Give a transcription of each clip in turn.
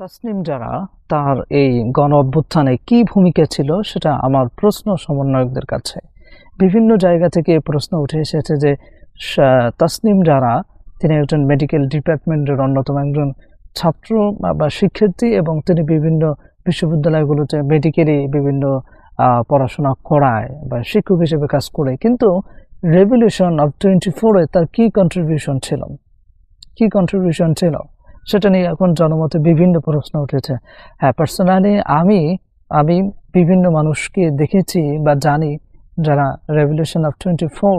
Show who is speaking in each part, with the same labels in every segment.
Speaker 1: তাসনিম যারা, তার এই গণ অভ্যুত্থানে কি ভূমিকা ছিল সেটা আমার প্রশ্ন সমন্বয়কদের কাছে। বিভিন্ন জায়গা থেকে প্রশ্ন উঠে এসেছে যে তাসনিম যারা, তিনি একজন মেডিকেল ডিপার্টমেন্টের অন্যতম একজন ছাত্র বা শিক্ষার্থী এবং তিনি বিভিন্ন বিশ্ববিদ্যালয়গুলোতে মেডিকেলি বিভিন্ন পড়াশোনা করায় বা শিক্ষক হিসেবে কাজ করে। কিন্তু রেভলিউশন অফ টোয়েন্টি ফোরে তার কি কন্ট্রিবিউশন ছিল? কি কন্ট্রিবিউশন ছিল? সেটা নিয়ে এখন জনমতে বিভিন্ন প্রশ্ন উঠেছে। হ্যাঁ পার্সোনালি আমি আমি বিভিন্ন মানুষকে দেখেছি বা জানি যারা রেভলিউশন অফ টোয়েন্টি ফোর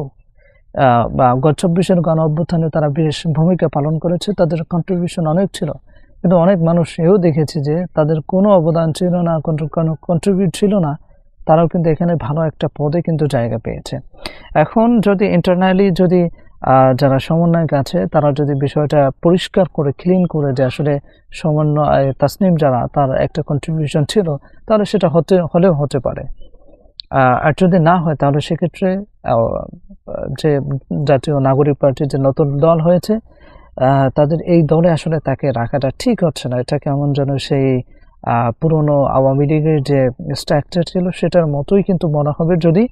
Speaker 1: বা গত চব্বিশের গণ অভ্যুত্থানে তারা বেশ ভূমিকা পালন করেছে। তাদের কন্ট্রিবিউশন অনেক ছিল। কিন্তু অনেক মানুষ এও দেখেছি যে তাদের কোনো অবদান ছিল না, কোনো কোনো কন্ট্রিবিউট ছিল না। তারাও কিন্তু এখানে ভালো একটা পদে কিন্তু জায়গা পেয়েছে। এখন যদি ইন্টারনালি যদি যারা সমন্বয়ক আছে, তারা যদি বিষয়টা পরিষ্কার করে ক্লিন করে যে আসলে সমন্বয়, তাসনিম যারা, তার একটা কন্ট্রিবিউশন ছিল, তাহলে সেটা হতে, হলেও হতে পারে। আর যদি না হয়, তাহলে সেক্ষেত্রে যে জাতীয় নাগরিক পার্টির যে নতুন দল হয়েছে তাদের এই দলে আসলে তাকে রাখাটা ঠিক হচ্ছে না। এটা কেমন যেন সেই পুরনো আওয়ামী লীগের যে স্ট্রাকচার ছিল, সেটার মতোই কিন্তু মনে হবে যদি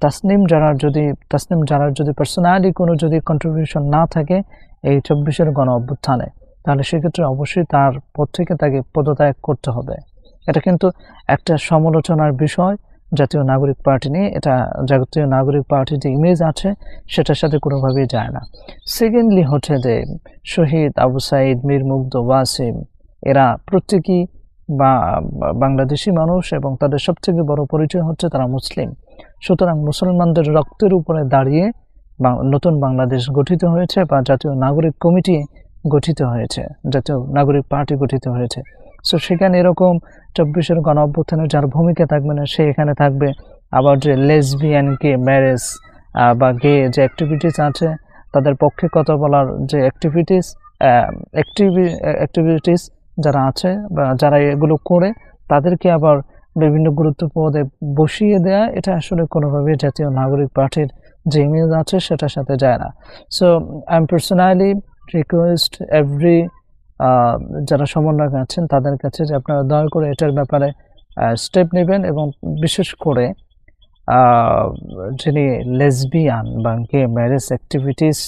Speaker 1: তাসনিম যারার যদি, তাসনিম যারার যদি পার্সোনালি কোনো যদি কন্ট্রিবিউশন না থাকে এই চব্বিশের গণ অভ্যুত্থানে, তাহলে সেক্ষেত্রে অবশ্যই তার পদ থেকে তাকে পদত্যাগ করতে হবে। এটা কিন্তু একটা সমালোচনার বিষয়। জাতীয় নাগরিক পার্টি নিয়ে এটা, জাতীয় নাগরিক পার্টির যে ইমেজ আছে, সেটার সাথে কোনোভাবেই যায় না। সেকেন্ডলি হচ্ছে যে শহীদ আবু সাইদ, মীর মুগ্ধ, ওয়াসিম, এরা প্রত্যেকেই বা, বাংলাদেশি মানুষ এবং তাদের সবথেকে বড় পরিচয় হচ্ছে তারা মুসলিম। সুতরাং মুসলমানদের রক্তের উপরে দাঁড়িয়ে নতুন বাংলাদেশ গঠিত হয়েছে বা জাতীয় নাগরিক কমিটি গঠিত হয়েছে, জাতীয় নাগরিক পার্টি গঠিত হয়েছে। সো সেখানে এরকম চব্বিশের গণ অভ্যুত্থানে যার ভূমিকা থাকবে না, সে এখানে থাকবে। আবার যে লেসবিয়ান গে ম্যারেজ বা গে যে অ্যাক্টিভিটিস আছে, তাদের পক্ষে কথা বলার যে অ্যাক্টিভিটিস অ্যাক্টিভি অ্যাক্টিভিটিস যারা আছে বা যারা এগুলো করে, তাদেরকে আবার বিভিন্ন গুরুত্ব পদে বসিয়ে দেয়া, এটা আসলে কোনোভাবেই জাতীয় নাগরিক পার্টির যে ইমেজ আছে সেটার সাথে যায় না। So I am personally request every যারা সমন্বয়ক আছেন তাদের কাছে যে আপনারা দয়া করে এটার ব্যাপারে স্টেপ নেবেন এবং বিশেষ করে যিনি লেসবিয়ান বা গে ম্যারেজ অ্যাক্টিভিটিস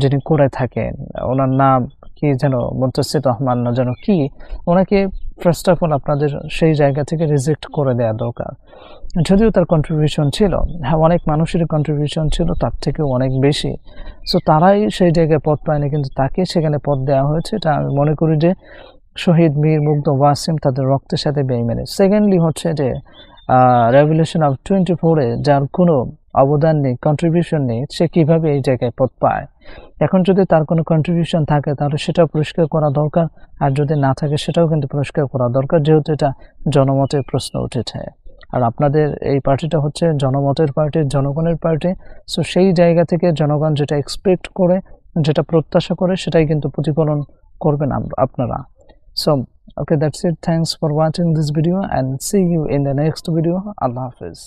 Speaker 1: যিনি করে থাকেন, ওনার নাম কি যেন মুন্তাসির রহমান না যেন কি, ওনাকে ফার্স্ট অফ অল আপনাদের সেই জায়গা থেকে রিজেক্ট করে দেওয়া দরকার। যদিও তার কন্ট্রিবিউশন ছিল হ্যাঁ অনেক মানুষের কন্ট্রিবিউশন ছিল, তার থেকেও অনেক বেশি। সো তারাই সেই জায়গায় পদ পায়নি, কিন্তু তাকে সেখানে পদ দেওয়া হয়েছে, এটা আমি মনে করি যে শহীদ মীর মুগ্ধ ওয়াসিম তাদের রক্তের সাথে বেইমানি। সেকেন্ডলি হচ্ছে যে রেভলিউশন অফ টোয়েন্টি ফোরে যার কোনো অবদান নেই কন্ট্রিবিউশন নেই, সে কীভাবে এই জায়গায় পদ পায়? এখন যদি তার কোনো কন্ট্রিবিউশন থাকে, তাহলে সেটা পরিষ্কার করা দরকার। আর যদি না থাকে, সেটাও কিন্তু পরিষ্কার করা দরকার, যেহেতু এটা জনমতের প্রশ্ন উঠেছে। আর আপনাদের এই পার্টিটা হচ্ছে জনমতের পার্টি, জনগণের পার্টি। সো সেই জায়গা থেকে জনগণ যেটা এক্সপেক্ট করে, যেটা প্রত্যাশা করে, সেটাই কিন্তু প্রতিফলন করবেন আপনারা। So okay that's it thanks for watching this video and see you in the next video Allah Hafiz.